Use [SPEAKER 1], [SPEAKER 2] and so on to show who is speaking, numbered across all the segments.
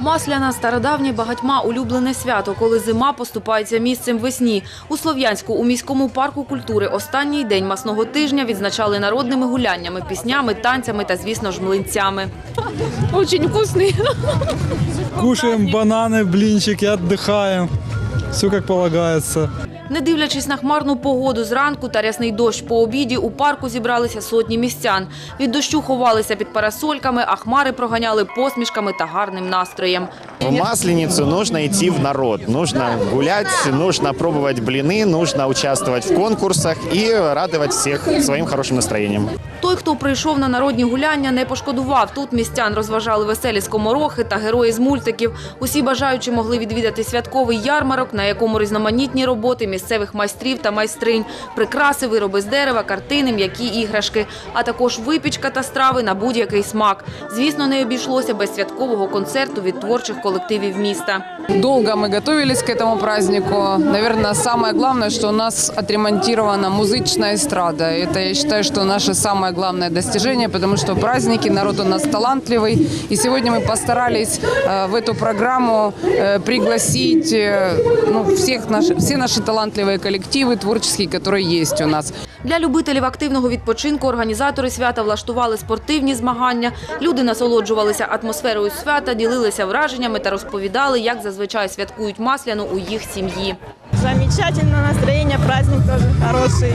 [SPEAKER 1] Масляна стародавнє багатьма улюблене свято, коли зима поступається місцем весні. У Слов'янську у міському парку культури останній день масного тижня відзначали народними гуляннями, піснями, танцями та, звісно ж, млинцями.
[SPEAKER 2] Очень вкусный.
[SPEAKER 3] Кушаем бананы, блинчики, отдыхаем. Все как полагается.
[SPEAKER 1] Не дивлячись на хмарну погоду зранку та рясний дощ по обіді, у парку зібралися сотні містян. Від дощу ховалися під парасольками, а хмари проганяли посмішками та гарним настроєм.
[SPEAKER 4] В Масленицу нужно идти в народ, нужно гулять, нужно пробовать блины, нужно участвовать в конкурсах и радовать всех своим хорошим настроением.
[SPEAKER 1] Той, хто прийшов на народні гуляння, не пошкодував. Тут містян розважали веселі скоморохи та герої з мультиків. Усі бажаючі могли відвідати святковий ярмарок, на якому різноманітні роботи місцевих майстрів та майстринь, прикраси, вироби з дерева, картини, м'які іграшки, а також випічка та страви на будь-який смак. Звісно, не обійшлося без святкового концерту від творчих колективів міста.
[SPEAKER 2] Долго мы готовились к этому празднику. Наверное, самое главное, что у нас отремонтирована музычная эстрада. Это, я считаю, что наше самое главное достижение, потому что праздники, народ у нас талантливый. И сегодня мы постарались э, в эту программу э, пригласить э, ну, всех наши, все наши талантливые коллективы творческие, которые есть у нас.
[SPEAKER 1] Для любителів активного відпочинку організатори свята влаштували спортивні змагання. Люди насолоджувалися атмосферою свята, ділилися враженнями та розповідали, як зазвичай святкують масляну у їх сім'ї.
[SPEAKER 5] Замечательно настроение, праздник тоже хороший.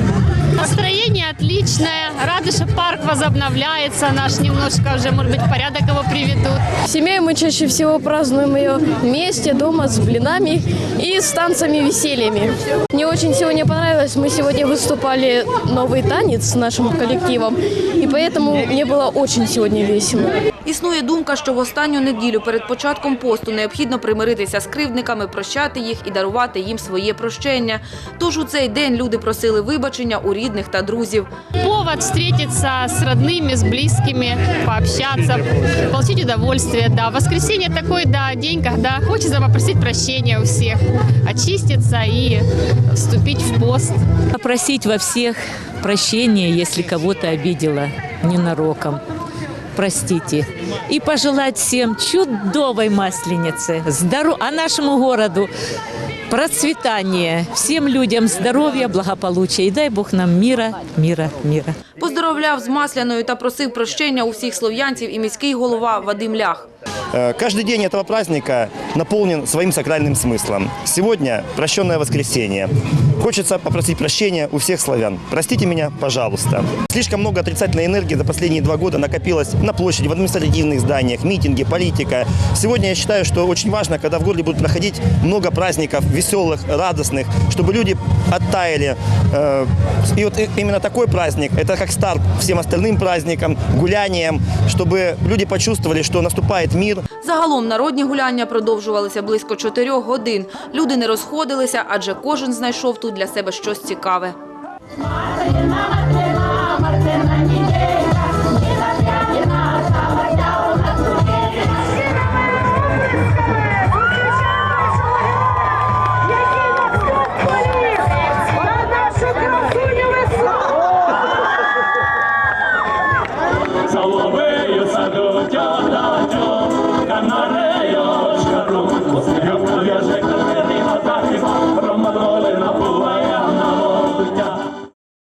[SPEAKER 6] Настроение отличное. Рады, что парк возобновляется. Наш немножко уже, может быть, в порядок его приведут.
[SPEAKER 7] Семьей мы чаще всего празднуем ее вместе, дома, с блинами и с танцами, весельями. Мне очень сегодня понравилось. Мы сегодня выступали новый танец с нашим коллективом, и поэтому мне было очень сегодня весело.
[SPEAKER 1] Існує думка, що в останню неділю перед початком посту необхідно примиритися з кривдниками, прощати їх і дарувати їм своє прощення. Тож у цей день люди просили вибачення у рідних та друзів.
[SPEAKER 6] Повод встретиться с родными, с близкими, пообщаться, получить удовольствие. Да, воскресенье такой да, день, когда хочется попросить прощения у всех, очиститься и вступить в пост.
[SPEAKER 8] Попросить во всех прощения, если кого-то обидела ненароком Простите. И пожелать всем чудовой масленицы, здоров... а нашему городу процветания, всем людям здоровья, благополучия. И дай Бог нам мира, мира, мира.
[SPEAKER 1] Поздоровляв з масляною та просив прощення у всіх слов'янців і міський голова Вадим Лях.
[SPEAKER 9] Э, Каждый день этого праздника наполнен своим сакральным смыслом. Сегодня прощенное воскресенье. Хочется попросить прощения у всех славян. Простите меня, пожалуйста. Слишком много отрицательной энергии за последние два года накопилось на площади, в административных зданиях, митинги, политика. Сегодня я считаю, что очень важно, когда в городе будут проходить много праздников, веселых, радостных, чтобы люди оттаяли. Э, И вот именно такой праздник, это как старт всем остальным праздникам, гуляниям, чтобы люди почувствовали, что наступает мир,
[SPEAKER 1] Загалом народні гуляння продовжувалися близько чотирьох годин. Люди не розходилися, адже кожен знайшов тут для себе щось цікаве.